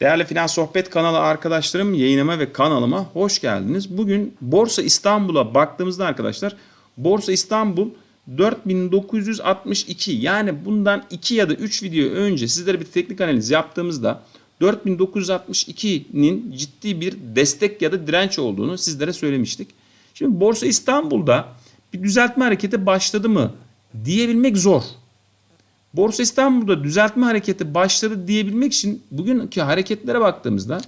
Değerli Finans Sohbet kanalı arkadaşlarım yayınıma ve kanalıma hoş geldiniz. Bugün Borsa İstanbul'a baktığımızda arkadaşlar Borsa İstanbul 4962 yani bundan 2 ya da 3 video önce sizlere bir teknik analiz yaptığımızda 4962'nin ciddi bir destek ya da direnç olduğunu sizlere söylemiştik. Şimdi Borsa İstanbul'da bir düzeltme hareketi başladı mı diyebilmek zor. Borsa İstanbul'da düzeltme hareketi başladı diyebilmek için bugünkü hareketlere baktığımızda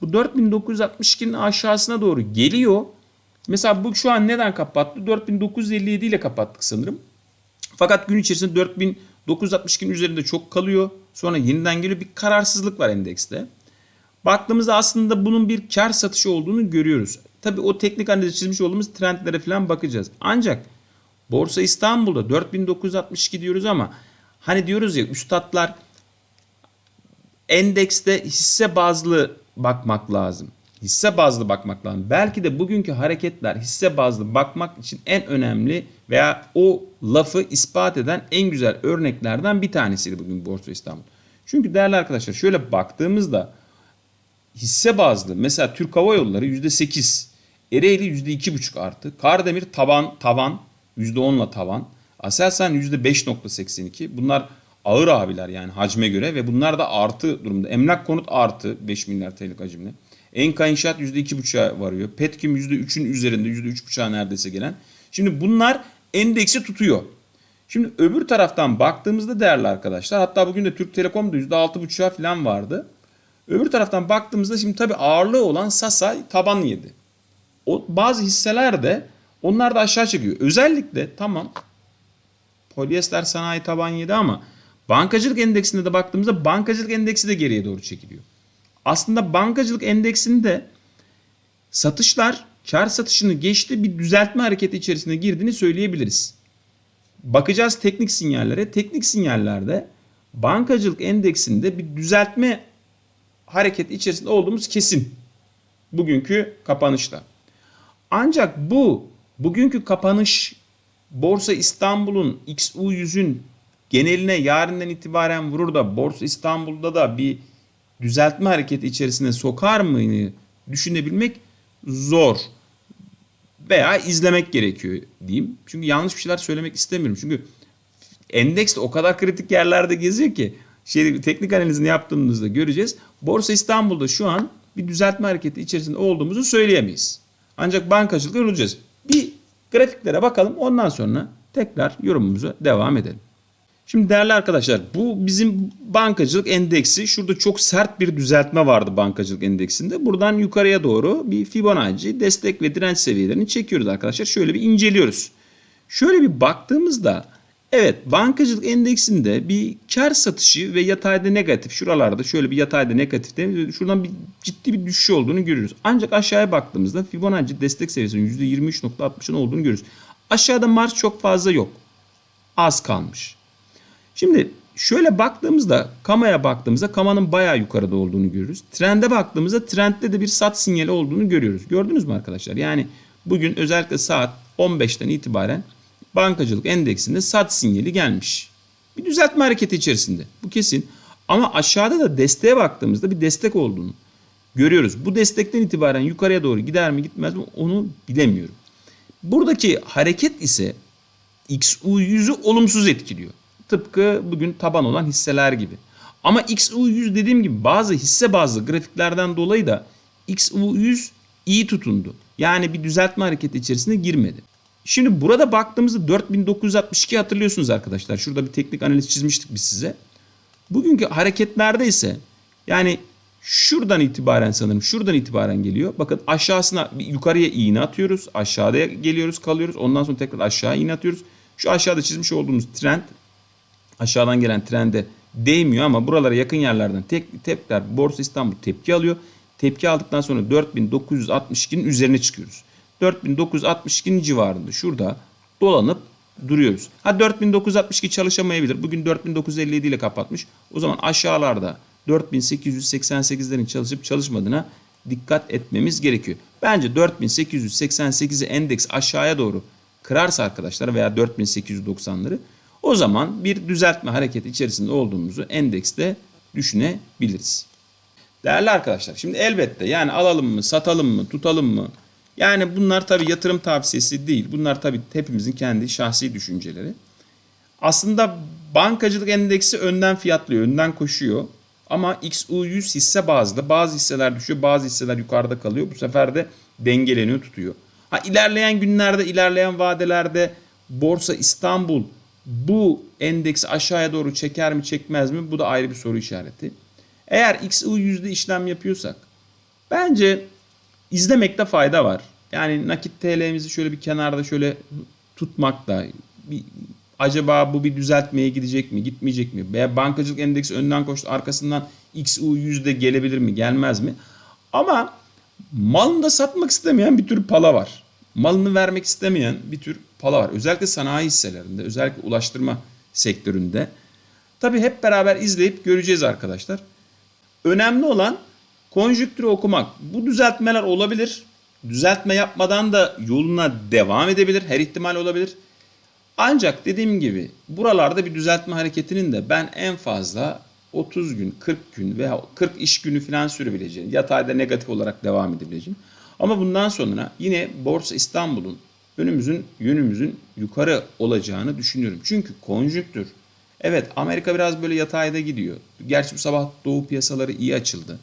bu 4962'nin aşağısına doğru geliyor. Mesela bu şu an neden kapattı? 4957 ile kapattık sanırım. Fakat gün içerisinde 4962'nin üzerinde çok kalıyor. Sonra yeniden geliyor. Bir kararsızlık var endekste. Baktığımızda aslında bunun bir kar satışı olduğunu görüyoruz. Tabii o teknik analiz çizmiş olduğumuz trendlere falan bakacağız. Ancak Borsa İstanbul'da 4962 diyoruz ama hani diyoruz ya üstadlar endekste hisse bazlı bakmak lazım. Hisse bazlı bakmak lazım. Belki de bugünkü hareketler hisse bazlı bakmak için en önemli veya o lafı ispat eden en güzel örneklerden bir tanesiydi bugün Borsa İstanbul. Çünkü değerli arkadaşlar şöyle baktığımızda hisse bazlı mesela Türk Hava Yolları %8, Ereğli %2,5 artı, Kardemir taban tavan %10'la tavan, Aselsan %5.82. Bunlar ağır abiler yani hacme göre ve bunlar da artı durumda. Emlak konut artı 5 milyar TL'lik hacimle. Enka İnşaat %2,5'a varıyor. Petkim %3'ün üzerinde %3,5'a neredeyse gelen. Şimdi bunlar endeksi tutuyor. Şimdi öbür taraftan baktığımızda değerli arkadaşlar hatta bugün de Türk Telekom'da %6,5'a falan vardı. Öbür taraftan baktığımızda şimdi tabii ağırlığı olan Sasa taban yedi. O, bazı hisseler de onlar da aşağı çekiyor. Özellikle tamam polyester sanayi taban yedi ama bankacılık endeksinde de baktığımızda bankacılık endeksi de geriye doğru çekiliyor. Aslında bankacılık endeksinde satışlar kar satışını geçti bir düzeltme hareketi içerisine girdiğini söyleyebiliriz. Bakacağız teknik sinyallere. Teknik sinyallerde bankacılık endeksinde bir düzeltme hareketi içerisinde olduğumuz kesin. Bugünkü kapanışta. Ancak bu bugünkü kapanış Borsa İstanbul'un XU100'ün geneline yarından itibaren vurur da Borsa İstanbul'da da bir düzeltme hareketi içerisine sokar mı düşünebilmek zor. Veya izlemek gerekiyor diyeyim. Çünkü yanlış bir şeyler söylemek istemiyorum. Çünkü endeks de o kadar kritik yerlerde geziyor ki şey, teknik analizini yaptığımızda göreceğiz. Borsa İstanbul'da şu an bir düzeltme hareketi içerisinde olduğumuzu söyleyemeyiz. Ancak bankacılıkla yorulacağız. Bir grafiklere bakalım ondan sonra tekrar yorumumuza devam edelim. Şimdi değerli arkadaşlar bu bizim bankacılık endeksi. Şurada çok sert bir düzeltme vardı bankacılık endeksinde. Buradan yukarıya doğru bir Fibonacci destek ve direnç seviyelerini çekiyoruz arkadaşlar. Şöyle bir inceliyoruz. Şöyle bir baktığımızda evet bankacılık endeksinde bir kar satışı ve yatayda negatif şuralarda şöyle bir yatayda negatif şuradan bir ciddi bir düşüş olduğunu görüyoruz. Ancak aşağıya baktığımızda Fibonacci destek seviyesinin %23.60'ın olduğunu görüyoruz. Aşağıda Mars çok fazla yok. Az kalmış. Şimdi şöyle baktığımızda kamaya baktığımızda kamanın bayağı yukarıda olduğunu görürüz. Trende baktığımızda trendde de bir sat sinyali olduğunu görüyoruz. Gördünüz mü arkadaşlar? Yani bugün özellikle saat 15'ten itibaren bankacılık endeksinde sat sinyali gelmiş. Bir düzeltme hareketi içerisinde. Bu kesin. Ama aşağıda da desteğe baktığımızda bir destek olduğunu görüyoruz. Bu destekten itibaren yukarıya doğru gider mi gitmez mi onu bilemiyorum. Buradaki hareket ise XU100'ü olumsuz etkiliyor. Tıpkı bugün taban olan hisseler gibi. Ama XU100 dediğim gibi bazı hisse bazı grafiklerden dolayı da XU100 iyi tutundu. Yani bir düzeltme hareketi içerisine girmedi. Şimdi burada baktığımızda 4962 hatırlıyorsunuz arkadaşlar. Şurada bir teknik analiz çizmiştik biz size. Bugünkü hareketlerde ise yani şuradan itibaren sanırım şuradan itibaren geliyor. Bakın aşağısına yukarıya iğne atıyoruz. Aşağıya geliyoruz kalıyoruz. Ondan sonra tekrar aşağı iğne atıyoruz. Şu aşağıda çizmiş olduğumuz trend aşağıdan gelen trende değmiyor ama buralara yakın yerlerden tek, tekrar Borsa İstanbul tepki alıyor. Tepki aldıktan sonra 4962'nin üzerine çıkıyoruz. 4962'nin civarında şurada dolanıp duruyoruz. Ha 4962 çalışamayabilir. Bugün 4957 ile kapatmış. O zaman aşağılarda 4888'lerin çalışıp çalışmadığına dikkat etmemiz gerekiyor. Bence 4888'i endeks aşağıya doğru kırarsa arkadaşlar veya 4890'ları o zaman bir düzeltme hareketi içerisinde olduğumuzu endekste düşünebiliriz. Değerli arkadaşlar şimdi elbette yani alalım mı satalım mı tutalım mı? Yani bunlar tabii yatırım tavsiyesi değil. Bunlar tabii hepimizin kendi şahsi düşünceleri. Aslında bankacılık endeksi önden fiyatlıyor, önden koşuyor. Ama XU100 hisse bazlı bazı hisseler düşüyor, bazı hisseler yukarıda kalıyor. Bu sefer de dengeleniyor, tutuyor. Ha ilerleyen günlerde, ilerleyen vadelerde Borsa İstanbul bu endeksi aşağıya doğru çeker mi, çekmez mi? Bu da ayrı bir soru işareti. Eğer XU100'de işlem yapıyorsak bence izlemekte fayda var. Yani nakit TL'mizi şöyle bir kenarda şöyle tutmakta bir, acaba bu bir düzeltmeye gidecek mi, gitmeyecek mi? Veya bankacılık endeksi önden koştu, arkasından XU yüzde gelebilir mi, gelmez mi? Ama malını da satmak istemeyen bir tür pala var. Malını vermek istemeyen bir tür pala var. Özellikle sanayi hisselerinde, özellikle ulaştırma sektöründe. Tabii hep beraber izleyip göreceğiz arkadaşlar. Önemli olan konjüktürü okumak. Bu düzeltmeler olabilir. Düzeltme yapmadan da yoluna devam edebilir. Her ihtimal olabilir. Ancak dediğim gibi buralarda bir düzeltme hareketinin de ben en fazla 30 gün, 40 gün veya 40 iş günü falan sürebileceğini, yatayda negatif olarak devam edebileceğini. Ama bundan sonra yine Borsa İstanbul'un önümüzün, yönümüzün yukarı olacağını düşünüyorum. Çünkü konjüktür. Evet Amerika biraz böyle yatayda gidiyor. Gerçi bu sabah doğu piyasaları iyi açıldı.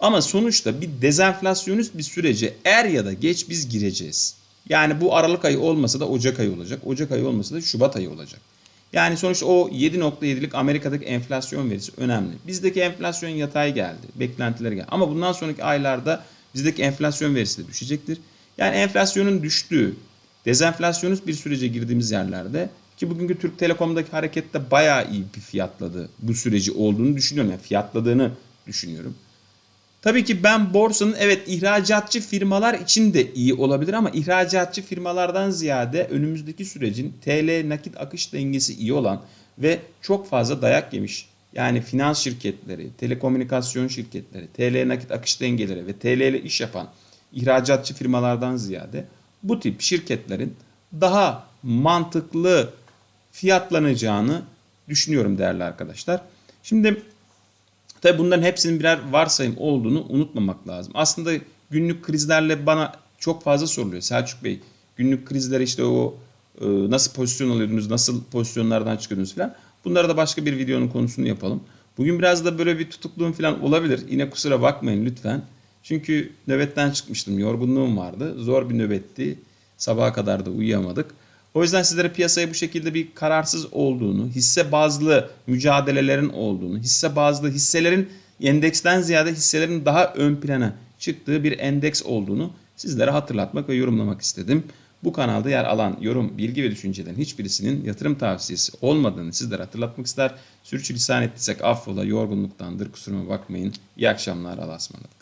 Ama sonuçta bir dezenflasyonist bir sürece er ya da geç biz gireceğiz. Yani bu Aralık ayı olmasa da Ocak ayı olacak. Ocak ayı olmasa da Şubat ayı olacak. Yani sonuçta o 7.7'lik Amerika'daki enflasyon verisi önemli. Bizdeki enflasyon yatay geldi. Beklentileri geldi. Ama bundan sonraki aylarda bizdeki enflasyon verisi de düşecektir. Yani enflasyonun düştüğü, dezenflasyonist bir sürece girdiğimiz yerlerde ki bugünkü Türk Telekom'daki harekette bayağı iyi bir fiyatladı bu süreci olduğunu düşünüyorum. Yani fiyatladığını düşünüyorum. Tabii ki ben borsanın evet ihracatçı firmalar için de iyi olabilir ama ihracatçı firmalardan ziyade önümüzdeki sürecin TL nakit akış dengesi iyi olan ve çok fazla dayak yemiş. Yani finans şirketleri, telekomünikasyon şirketleri, TL nakit akış dengeleri ve TL ile iş yapan ihracatçı firmalardan ziyade bu tip şirketlerin daha mantıklı fiyatlanacağını düşünüyorum değerli arkadaşlar. Şimdi Tabi bunların hepsinin birer varsayım olduğunu unutmamak lazım. Aslında günlük krizlerle bana çok fazla soruluyor. Selçuk Bey günlük krizler işte o e, nasıl pozisyon alıyordunuz, nasıl pozisyonlardan çıkıyordunuz falan. Bunlara da başka bir videonun konusunu yapalım. Bugün biraz da böyle bir tutukluğum falan olabilir. Yine kusura bakmayın lütfen. Çünkü nöbetten çıkmıştım. Yorgunluğum vardı. Zor bir nöbetti. Sabaha kadar da uyuyamadık. O yüzden sizlere piyasaya bu şekilde bir kararsız olduğunu, hisse bazlı mücadelelerin olduğunu, hisse bazlı hisselerin endeksten ziyade hisselerin daha ön plana çıktığı bir endeks olduğunu sizlere hatırlatmak ve yorumlamak istedim. Bu kanalda yer alan yorum, bilgi ve düşüncelerin hiçbirisinin yatırım tavsiyesi olmadığını sizlere hatırlatmak ister. Sürçülisan ettiysek affola, yorgunluktandır, kusuruma bakmayın. İyi akşamlar, Allah'a ısmarladık.